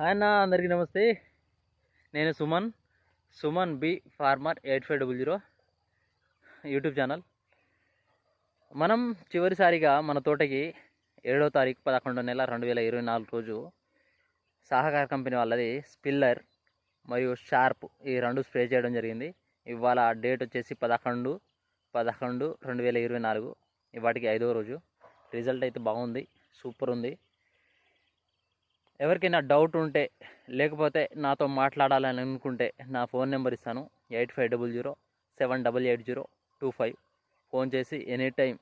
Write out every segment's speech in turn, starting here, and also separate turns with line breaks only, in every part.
Hi అన్న అందరికీ నమస్తే. నేను Suman. Suman B farmer eight five double zero YouTube channel. మనం చివరిసారిగా మన తోటకి ఏడో తారీఖు పదకొండో నెల రెండు వేల ఇరవై నాలుగు రోజు సహకార కంపెనీ వాళ్ళది స్పిల్లర్ మరియు షార్ప్ ఈ రెండు స్ప్రే చేయడం జరిగింది. ఇవాళ డేట్ వచ్చేసి పదకొండు పదకొండు రెండు వేల ఇరవై నాలుగు. వాటికి ఐదో రోజు. రిజల్ట్ అయితే బాగుంది సూపర్ ఉంది. ఎవరికైనా డౌట్ ఉంటే లేకపోతే నాతో మాట్లాడాలని అనుకుంటే నా ఫోన్ నెంబర్ ఇస్తాను. Eight five double zero seven double eight zero two five. Phone చేసి ఎనీ టైం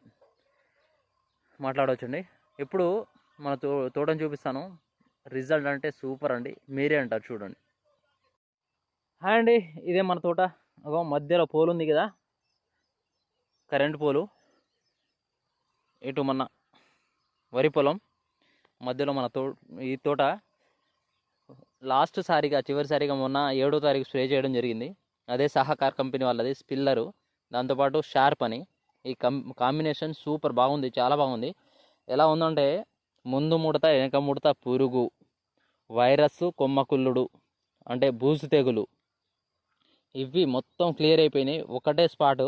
మాట్లాడవచ్చండి. ఇప్పుడు మన తో తోటను చూపిస్తాను. రిజల్ట్ అంటే సూపర్ అండి. మీరే అంటారు చూడండి. హాయ్ అండి ఇదే మన తోట. ఒక మధ్యలో పోలు ఉంది కదా. Current pole. ఇటు మన వరి పొలం. మధ్యలో మన తో ఈ తోట లాస్ట్ సారిగా చివరిసారిగా మొన్న ఏడో తారీఖు స్ప్రే చేయడం జరిగింది. అదే సహకార్ కంపెనీ వాళ్ళది స్పిల్లరు. దాంతోపాటు షార్ప్ అని. ఈ కం కాంబినేషన్ సూపర్ బాగుంది చాలా బాగుంది. ఎలా ఉందంటే ముందు ముడత వెనక ముడత పురుగు వైరస్ కొమ్మకుల్లుడు అంటే బూజు తెగులు. ఇవి మొత్తం క్లియర్ అయిపోయినాయి. ఒకటే స్పాటు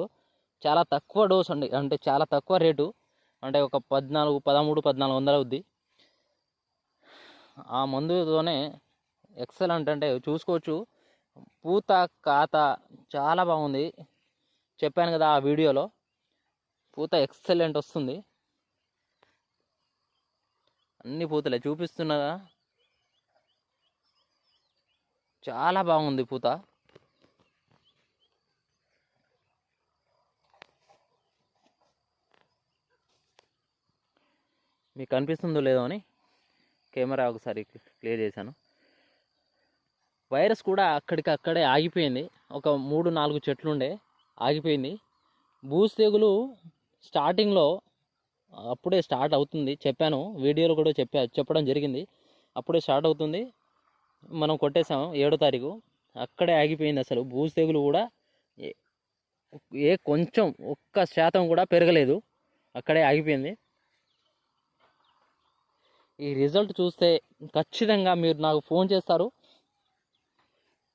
చాలా తక్కువ డోస్ అండి అంటే చాలా తక్కువ రేటు. అంటే ఒక పద్నాలుగు పదమూడు పద్నాలుగు వందలు అవుద్ది. ఆ మందుతోనే ఎక్సలెంట్ అంటే చూసుకోవచ్చు. పూత కాత చాలా బాగుంది. చెప్పాను కదా ఆ వీడియోలో. పూత ఎక్సలెంట్ వస్తుంది. అన్ని పూతలే చూపిస్తున్నదా? చాలా బాగుంది పూత. మీకు కనిపిస్తుందో లేదో అని కెమెరా ఒకసారి క్లియర్ చేశాను. వైరస్ కూడా అక్కడికి అక్కడే ఆగిపోయింది. ఒక మూడు నాలుగు చెట్లు ఉండే ఆగిపోయింది. బూస్ తెగులు స్టార్టింగ్లో అప్పుడే స్టార్ట్ అవుతుంది. చెప్పాను వీడియోలో కూడా చెప్పా చెప్పడం జరిగింది. అప్పుడే స్టార్ట్ అవుతుంది. మనం కొట్టేసాం ఏడో తారీఖు. అక్కడే ఆగిపోయింది అసలు. బూస్ తెగులు కూడా ఏ కొంచెం ఒక్క శాతం కూడా పెరగలేదు. అక్కడే ఆగిపోయింది. ఈ రిజల్ట్ చూస్తే ఖచ్చితంగా మీరు నాకు ఫోన్ చేస్తారు.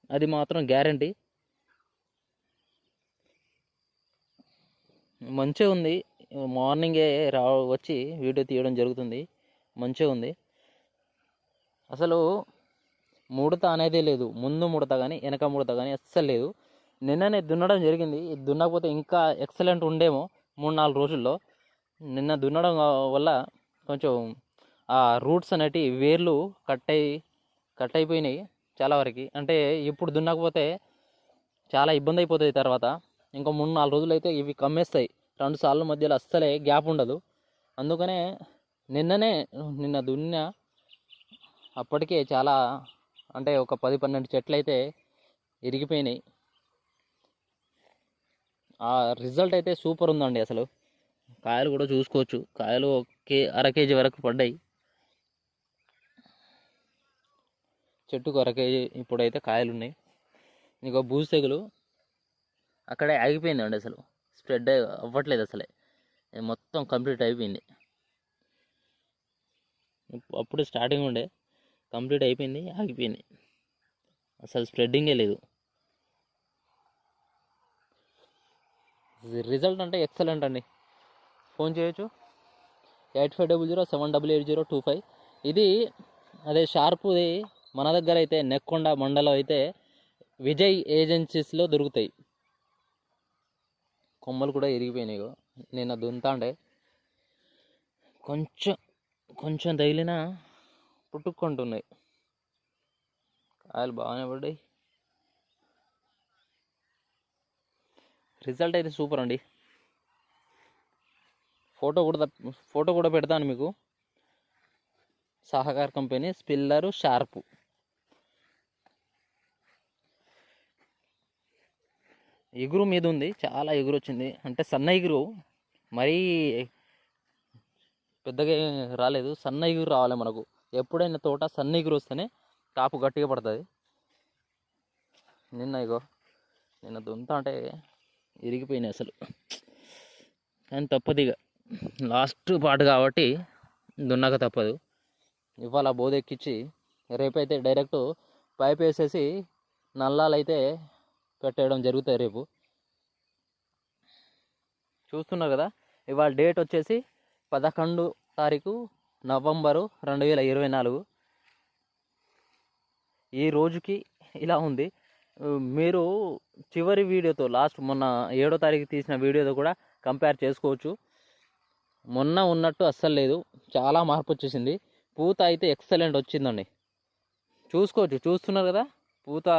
అది మాత్రం గ్యారంటీ. మంచిగా ఉంది. మార్నింగే రా వచ్చి వీడియో తీయడం జరుగుతుంది. మంచిగా ఉంది. అసలు ముడత అనేది లేదు. ముందు ముడత కానీ వెనక ముడత కానీ అస్సలు లేదు. నిన్ననే దున్నడం జరిగింది. దున్నకపోతే ఇంకా ఎక్సలెంట్ ఉండేమో మూడు నాలుగు రోజుల్లో. నిన్న దున్నడం వల్ల కొంచెం ఆ రూట్స్ అనేటి వేర్లు కట్ అయి కట్ అయిపోయినాయి చాలా వరకు. అంటే ఇప్పుడు దున్నకపోతే చాలా ఇబ్బంది అయిపోతుంది తర్వాత. ఇంకా మూడు నాలుగు రోజులు అయితే ఇవి కమ్మేస్తాయి. రెండు సార్ల మధ్యలో అస్సలే గ్యాప్ ఉండదు. అందుకనే నిన్ననే నిన్న దున్న అప్పటికే చాలా అంటే ఒక పది పన్నెండు చెట్లు అయితే ఇరిగిపోయినాయి. ఆ రిజల్ట్ అయితే సూపర్ ఉందండి అసలు. కాయలు కూడా చూసుకోవచ్చు. కాయలు ఒక కే అర కేజీ వరకు పడ్డాయి. చెట్టుకు కొరకే ఇప్పుడైతే కాయలు ఉన్నాయి ఇంకో బూజు తెగులు. అక్కడే ఆగిపోయిందండి అసలు. స్ప్రెడ్ అవ్వట్లేదు అసలే. మొత్తం కంప్లీట్ అయిపోయింది. అప్పుడు స్టార్టింగ్ ఉండే. కంప్లీట్ అయిపోయింది ఆగిపోయింది. అసలు స్ప్రెడ్డింగే లేదు. రిజల్ట్ అంటే ఎక్సలెంట్ అండి. ఫోన్ చేయొచ్చు. Eight five double zero seven double eight zero two five. ఇది అదే షార్ప్ది మన దగ్గర అయితే నెక్కొండ మండలం అయితే విజయ్ ఏజెన్సీస్లో దొరుకుతాయి. కొమ్మలు కూడా ఇరిగిపోయినాయి నిన్న దుంతాండే. కొంచెం కొంచెం తగిలినా పుట్టుకుంటున్నాయి కాయలు బాగానే పడ్డాయి. రిజల్ట్ అయితే సూపర్ అండి. ఫోటో కూడా ఫోటో కూడా పెడతాను మీకు. సహకార్ కంపెనీ స్పిల్లరు షార్పు. ఎగురు మీద ఉంది చాలా ఎగురు వచ్చింది అంటే సన్న ఎగురు. మరీ పెద్దగా రాలేదు. సన్న ఎగురు రావాలి మనకు. ఎప్పుడైనా తోట సన్న ఎగురు వస్తేనే కాపు గట్టిగా పడుతుంది. నిన్న ఇగో నిన్న దుంత అంటే ఇరిగిపోయినాయి అసలు. కానీ తప్పదు ఇక లాస్ట్ పార్ట్ కాబట్టి దున్నాక తప్పదు. ఇవాళ బోధెక్కించి రేపైతే డైరెక్ట్ పైప్ వేసేసి నల్లాలు అయితే పెట్టేయడం జరుగుతాయి రేపు. చూస్తున్నారు కదా ఇవాళ డేట్ వచ్చేసి పదకొండు తారీఖు నవంబరు రెండు వేల ఇరవై నాలుగు. ఈ రోజుకి ఇలా ఉంది. మీరు చివరి వీడియోతో లాస్ట్ మొన్న ఏడో తారీఖు తీసిన వీడియోతో కూడా కంపేర్ చేసుకోవచ్చు. మొన్న ఉన్నట్టు అస్సలు లేదు. చాలా మార్పు వచ్చేసింది. పూత అయితే ఎక్సలెంట్ వచ్చిందండి. చూసుకోవచ్చు. చూస్తున్నారు కదా పూత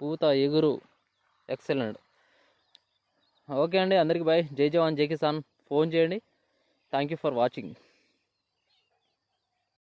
పూత ఎగురు. ఎక్సలెంట్ ఓకే అండి అందరికీ బాయ్ జై జవాన్ జై కిసాన్. ఫోన్ చేయండి. Thank you for watching